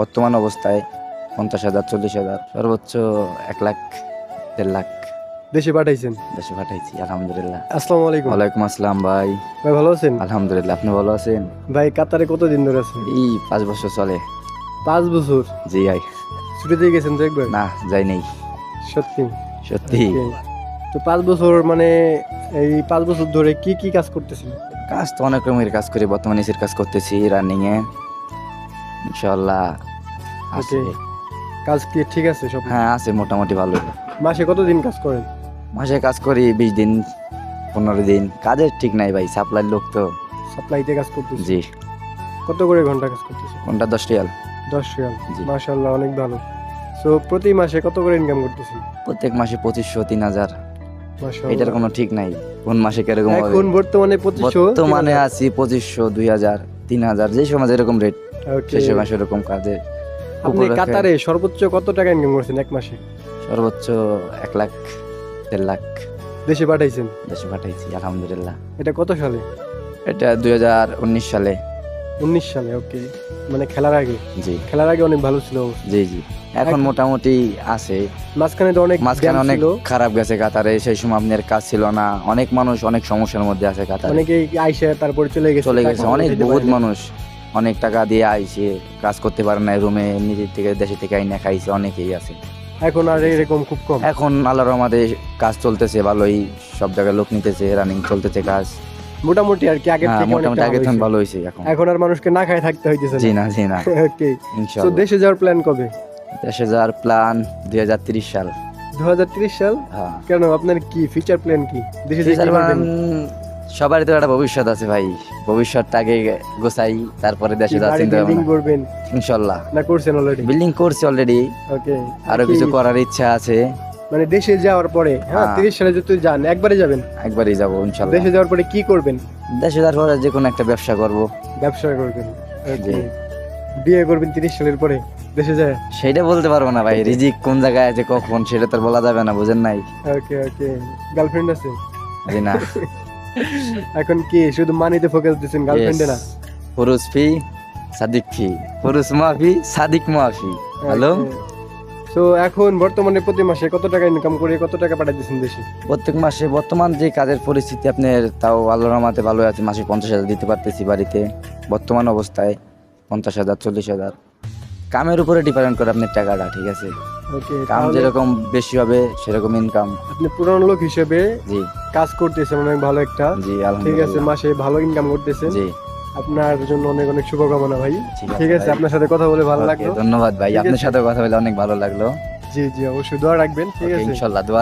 বর্তমান অবস্থায় পঞ্চাশ হাজার চল্লিশ হাজার সর্বোচ্চ এক লাখ দেড় লাখ। দেশে পাঠাইছেন? দেশে পাঠাইছি আলহামদুলিল্লাহ। আসসালামু আলাইকুম। ওয়ালাইকুম আসসালাম ভাই। ভাই ভালো আছেন? আলহামদুলিল্লাহ আপনি ভালো আছেন? ভাই কাতারে কতদিন ধরে আছেন? এই পাঁচ বছর চলে। পাঁচ বছর? জি ভাই। ছুটিতে গেছেন তো একবার? না যাই নেই। সত্যি? সত্যি। তো পাঁচ বছর মানে এই পাঁচ বছর ধরে কি কি কাজ করতেছেন? কাজ তো অনেক রকমের কাজ করি। বর্তমানে এসির কাজ করতেছি রানিং এ ইনশাল্লাহ আছে। Okay. কাজ কি ঠিক আছে সব? হ্যাঁ আছে মোটামুটি ভালো মাসে কতদিন কাজ করেন? মাসে কাজ করি বিশ দিন পনেরো দিন। কাজের ঠিক নাই ভাই সাপ্লাই লোক তো। সাপ্লাইতে কাজ করতেছেন? জি। কত করে ঘণ্টা কাজ করতেছেন? কোনটা দশ রিয়াল। দশ রিয়াল? জি। মাশাআল্লাহ অনেক ভালো। সো প্রতি মাসে কত করে ইনকাম করতেছেন? প্রত্যেক মাসে পঁচিশশো তিন হাজার। মাশাআল্লাহ। এটার কোনো ঠিক নাই কোন মাসে কীরকম হবে? এখন বর্তমানে পঁচিশশো বর্তমানে আছি পঁচিশশো দুই হাজার। তিন হাজার যে সময় যেরকম রেট. সেই সময় সেরকম কাজে আপনি কাতারে সর্বোচ্চ কত টাকা ইনকাম করছেন এক মাসে? সর্বোচ্চ এক লাখ দেড় লাখ। দেশে পাঠাইছেন? দেশে পাঠাইছি আলহামদুলিল্লাহ। এটা কত সালে? এটা দুই হাজার উনিশ সালে। উনিশ সালে ওকে মানে খেলার আগে। জি। খেলার আগে অনেক ভালো ছিল। জি জি। এখন মোটামুটি আছে। মাঝখানে তো অনেক মাঝখানে অনেক খারাপ গেছে কাতারে সেই সময় আপনার কাজ ছিল না। অনেক মানুষ অনেক সমস্যার মধ্যে আছে কাতারে। অনেকেই আইসা তারপরে চলে গেছে চলে গেছে। অনেক বহুত মানুষ অনেক টাকা দিয়ে আইছে কাজ করতে পারে না রুমে নিজের থেকে দেশে থেকে আইনা খাইছে অনেকেই আছে। এখন আর এরকম খুব কম। এখন আল্লাহর আমাদের কাজ চলতেছে ভালোই। সব জায়গায় লোক নিতেছে রানিং চলতেছে কাজ। মোটামুটি আর কি আগের হ্যাঁ থেকে মোটামুটি থেকে ভালো হয়েছে। এখন। এখন আর মানুষকে না খায় থাকতে হইতেছে জি না জি না। ওকে তো দেশে যাওয়ার প্ল্যান কবে? দেশে যাওয়ার প্ল্যান দুই হাজার তিরিশ সাল। দু সাল? হ্যাঁ। কেন আপনার কি ফিউচার প্ল্যান কি? দেশে? সবারই তো একটা ভবিষ্যৎ আছে ভাই। ভবিষ্যৎটা আগে গোছাই তারপরে দেশে যাওয়ার বাড়ি চিন্তা ভাবনা। করবেন? ইনশাল্লাহ না করছেন অলরেডি বিল্ডিং করছি অলরেডি ওকে আরও কিছু করার ইচ্ছা আছে। মানে দেশে যাওয়ার পরে হ্যাঁ হ্যাঁ। তিরিশ সালে যদি যান একবারে যাবেন? একবারই যাব ইনশাল্লাহ। দেশে যাওয়ার পরে কি করবেন? দেশে যাওয়ার পরে যে কোনো একটা ব্যবসা করব। ব্যবসা করবেন। বিয়ে করবেন তিরিশ সালের পরে দেশে যায়? সেটা বলতে পারব না ভাই রিজিক কোন জায়গায় আছে কখন সেটা তো বলা যাবে না বুঝেন নাই? ওকে ওকে গার্লফ্রেন্ড আছে? জি না। এখন কি শুধু মানিতে ফোকাস দিচ্ছেন গার্লফ্রেন্ডে না? পুরুষ ফি সাদিক ফি। পুরুষ মাফি সাদিক মাফি হ্যালো তো এখন বর্তমানে প্রতি মাসে কত টাকা ইনকাম করে কত টাকা পাঠাই দিচ্ছেন দেশে? প্রত্যেক মাসে বর্তমান যে কাজের পরিস্থিতি আপনার তাও আল্লাহর রহমাতে ভালো আছে। মাসে পঞ্চাশ হাজার দিতে পারতেছি বাড়িতে। বর্তমান অবস্থায় পঞ্চাশ হাজার চল্লিশ হাজার। কামের উপরে ডিপেন্ড করে আপনার টাকাটা ঠিক আছে? ওকে কাম যেরকম বেশি হবে সেরকম ইনকাম আপনি পুরান লোক হিসেবে জি। কাজ করতেছেন অনেক ভালো একটা। জি ঠিক আছে আলহামদুলিল্লাহ। মাসে ভালো ইনকাম করতেছেন। জি। আপনার জন্য অনেক অনেক শুভকামনা ভাই। ঠিক আছে। আপনার সাথে কথা বলে ভালো লাগল। ধন্যবাদ ভাই। আপনার সাথে কথা বলে অনেক ভালো লাগল। জি জি অবশ্যই। দোয়া রাখবেন। ঠিক আছে। দোয়া